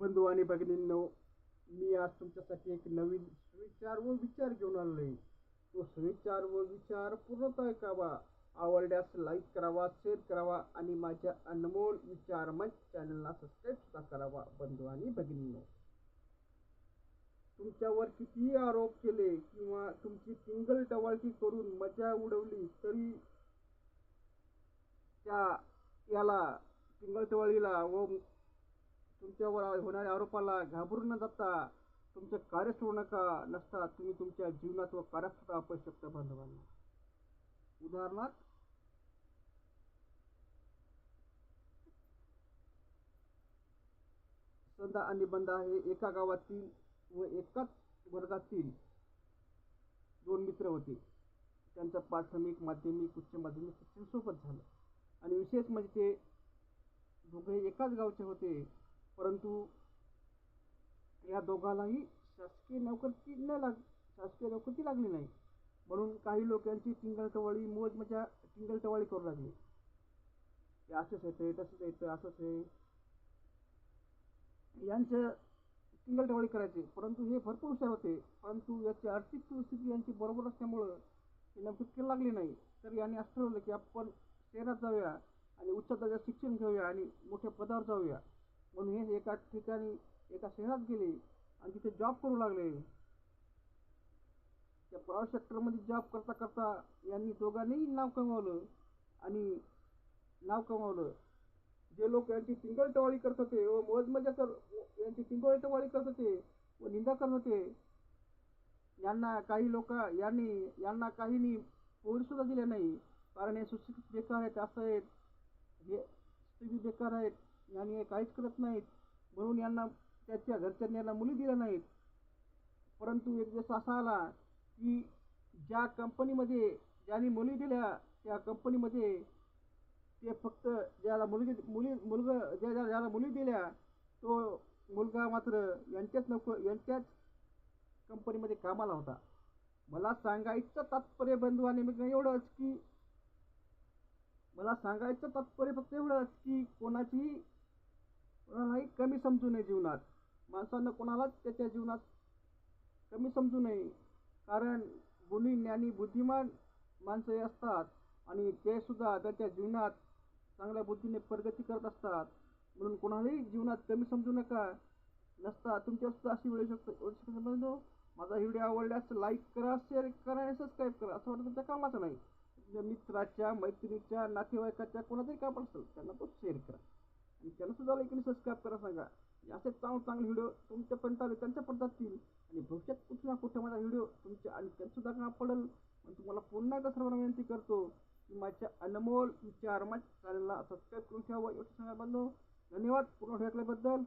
बंधू आणि भगिनींनो मी आज तुमच्यासाठी एक नवीन सुविचार व विचार घेऊन आलो आहे. तो सुविचार व विचार पूर्णतः ऐकावा. आवडल्यास लाईक करावा शेअर करावा आणि माझ्या अनमोल विचार मंच चॅनलला सबस्क्राईब सुद्धा करावा बंधू आणि भगिनींनो. तुमच्यावर कितीही आरोप केले किंवा तुमची टिंगल टवाळकी करून मजा उडवली तरी त्या याला टिंगल टवाळीला व तुमच्यावर होणाऱ्या आरोपाला घाबरून न जाता तुमचं कार्य सोडू नका नसता तुम्ही तुमच्या जीवनात व कार्यात सुद्धा अपयश शकता बांधवांना. उदाहरणार्थ संधा आणि बंधा हे एका गावातील व एकाच वर्गातील दोन मित्र होते. त्यांचं प्राथमिक माध्यमिक उच्च माध्यमिक शिक्षण सोबत झालं. आणि विशेष म्हणजे ते दोघे एकाच गावचे होते. परंतु या दोघांनाही शासकीय नोकरी न लाग शासकीय नोकरी लागली नाही. म्हणून काही लोक यांची टिंगलटवाळी मोज मजा टिंगलटवाळी करू लागली. हे असंच येतं तसंच येतं असंच आहे यांचं टिंगलटवाळी करायचे परंतु हे भरपूर हुशार होते. परंतु याची आर्थिक परिस्थिती यांची बरोबर असल्यामुळं हे नोकरी लागली नाही. तर यांनी असं ठरवलं की आपण शहरात जाऊया आणि उच्च दर्जाचं शिक्षण घेऊया आणि मोठ्या पदावर जाऊया. म्हणून हे एका ठिकाणी एका शहरात गेले आणि तिथे जॉब करू लागले. त्या प्रायव्हेट सेक्टरमध्ये जॉब करता करता यांनी दोघांनीही नाव कमावलं आणि नाव कमावलं. जे लोक यांची टिंगलटवाळी करत होते व मौजमजा कर यांची टिंगलटवाळी करत होते व निंदा करत होते यांना काही लोक यांनी यांना काहींनी पोळीसुद्धा दिले नाही. कारण हे सुशिक्षित बेकार आहेत असं आहेत. हे स्त्री बेकार आहेत. आणि हे काहीच करत नाहीत. म्हणून यांना त्याच्या घरच्यांनी यांना मुली दिल्या नाहीत. परंतु एक दिवस असा आला की ज्या कंपनीमध्ये ज्यांनी मुली दिल्या त्या कंपनीमध्ये ते फक्त ज्याला मुलगी मुली मुलगा ज्या ज्या ज्याला मुली दिल्या तो मुलगा मात्र यांच्याच नको यांच्याच कंपनीमध्ये कामाला होता. मला सांगायचं तात्पर्य बंधू आणि मग एवढंच की मला सांगायचं तात्पर्य फक्त एवढंच की कोणाची कमी समजू नये जीवनात. माणसानं कोणालाच त्याच्या जीवनात कमी समजू नये. कारण गुणी ज्ञानी बुद्धिमान माणसं हे असतात आणि ते सुद्धा त्याच्या जीवनात चांगल्या बुद्धीने प्रगती करत असतात. म्हणून कोणालाही जीवनात कमी समजू नका. नसता तुमच्यावर सुद्धा अशी वेळ शकतो. बंधू? माझा व्हिडिओ आवडल्यास लाईक करा शेअर करा आणि सबस्क्राईब करा. असं वाटतं तुमच्या कामाचं नाही. तुमच्या मित्राच्या मैत्रिणीच्या नातेवाईकाच्या कोणाचंही काम असेल त्यांना तो शेअर करा. आणि त्यांना सुद्धा लाईक आणि सबस्क्राईब करा सांगा. असे चांगले चांगले व्हिडिओ तुमच्यापर्यंत आले त्यांच्यापर्यंत जातील आणि भविष्यात कुठे ना कुठे माझा व्हिडिओ तुमच्या आणि त्यांचंसुद्धा का पडेल पण तुम्हाला पुन्हा एकदा सर्वांना विनंती करतो की माझ्या अनमोल विचार माझ्या चॅनलला सबस्क्राईब करून ठेवा. एवढं सांगा बांधव धन्यवाद. पूर्ण ऐकल्याबद्दल